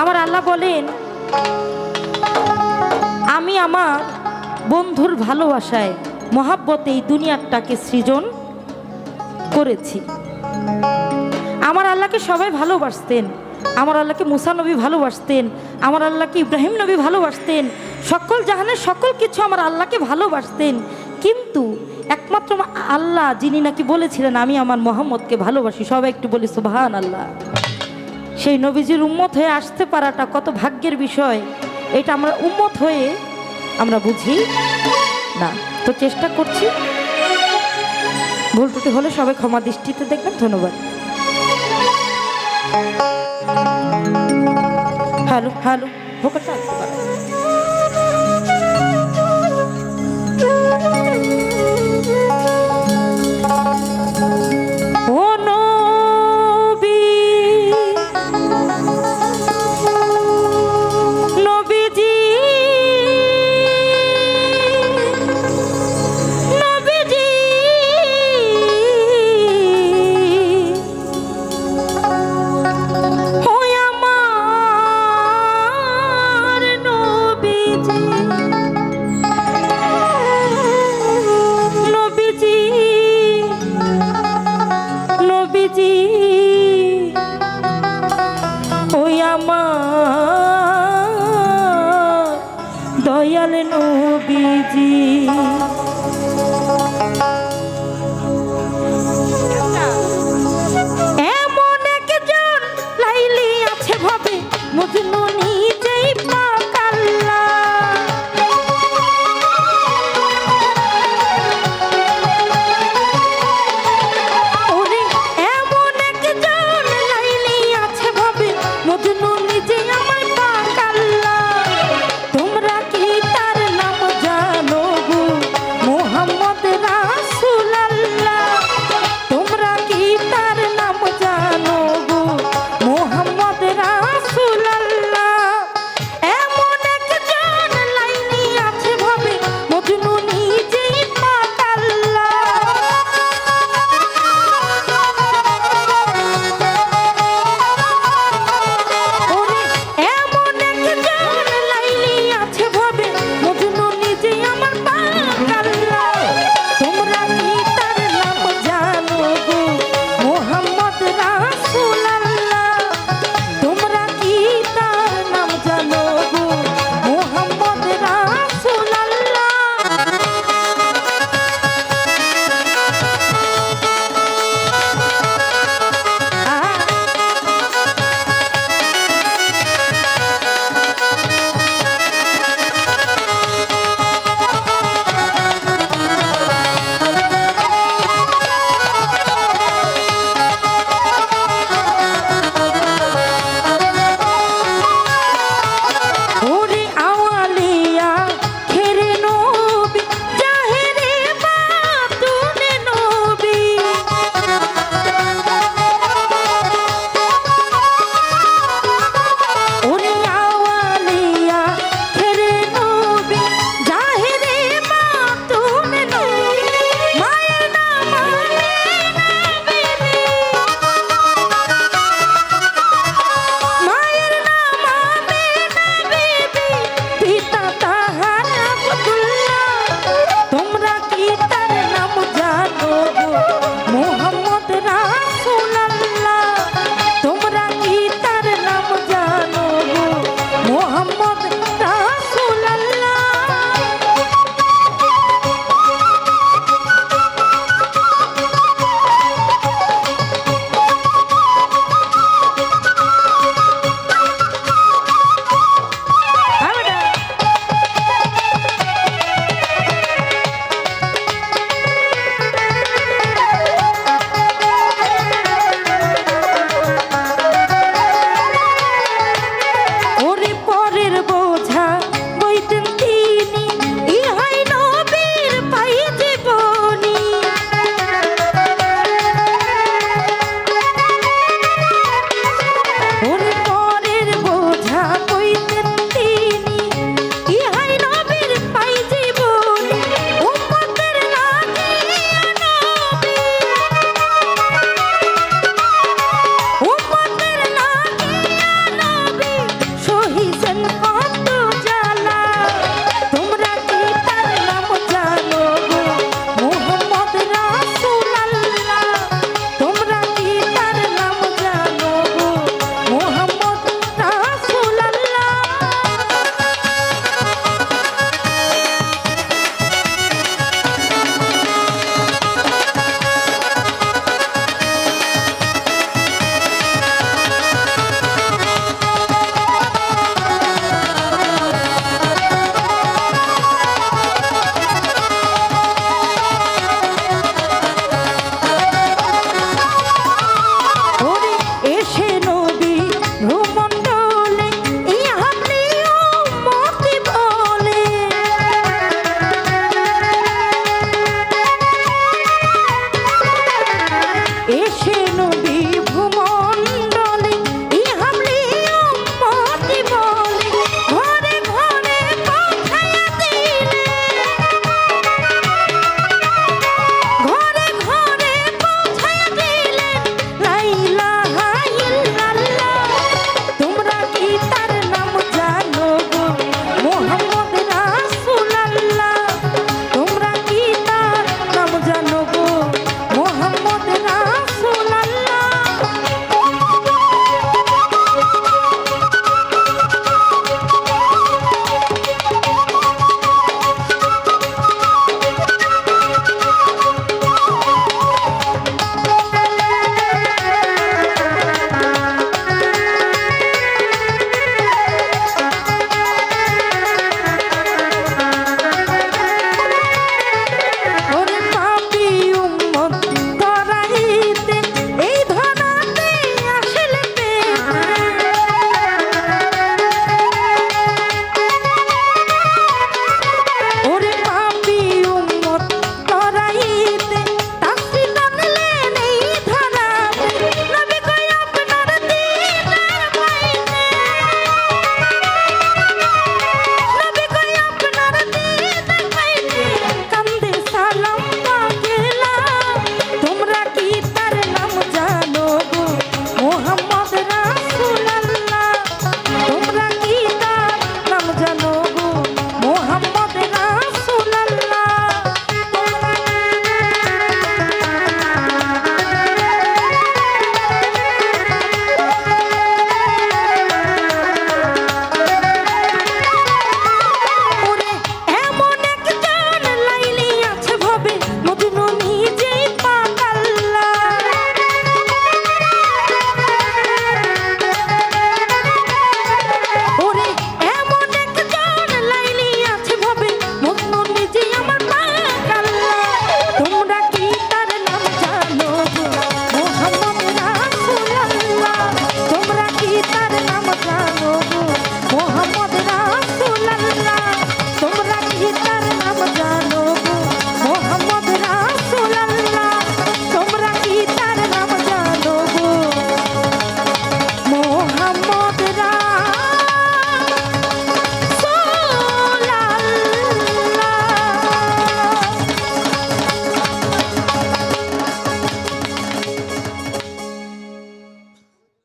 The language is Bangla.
আমার আল্লাহ বলেন, আমি আমার বন্ধুর ভালোবাসায় মহাব্বতে এই দুনিয়াটাকে সৃজন করেছি। আমার আল্লাহকে সবাই ভালোবাসতেন, আমার আল্লাহকে মুসা নবী ভালোবাসতেন, আমার আল্লাহকে ইব্রাহিম নবী ভালোবাসতেন, সকল জাহানের সকল কিছু আমার আল্লাহকে ভালোবাসতেন। কিন্তু একমাত্র আল্লাহ যিনি নাকি বলেছিলেন, আমি আমার মোহাম্মদকে ভালোবাসি। সবাই একটু বলি সুবাহান আল্লাহ সেই নবীজির উম্মত হয়ে আসতে পারাটা কত ভাগ্যের বিষয় এটা আমরা উম্মত হয়ে আমরা বুঝি না তো চেষ্টা করছি ভুল ত্রুটি হলে সবাই ক্ষমা দৃষ্টিতে দেখবেন ধন্যবাদ হ্যালো হ্যালো ভোকারটা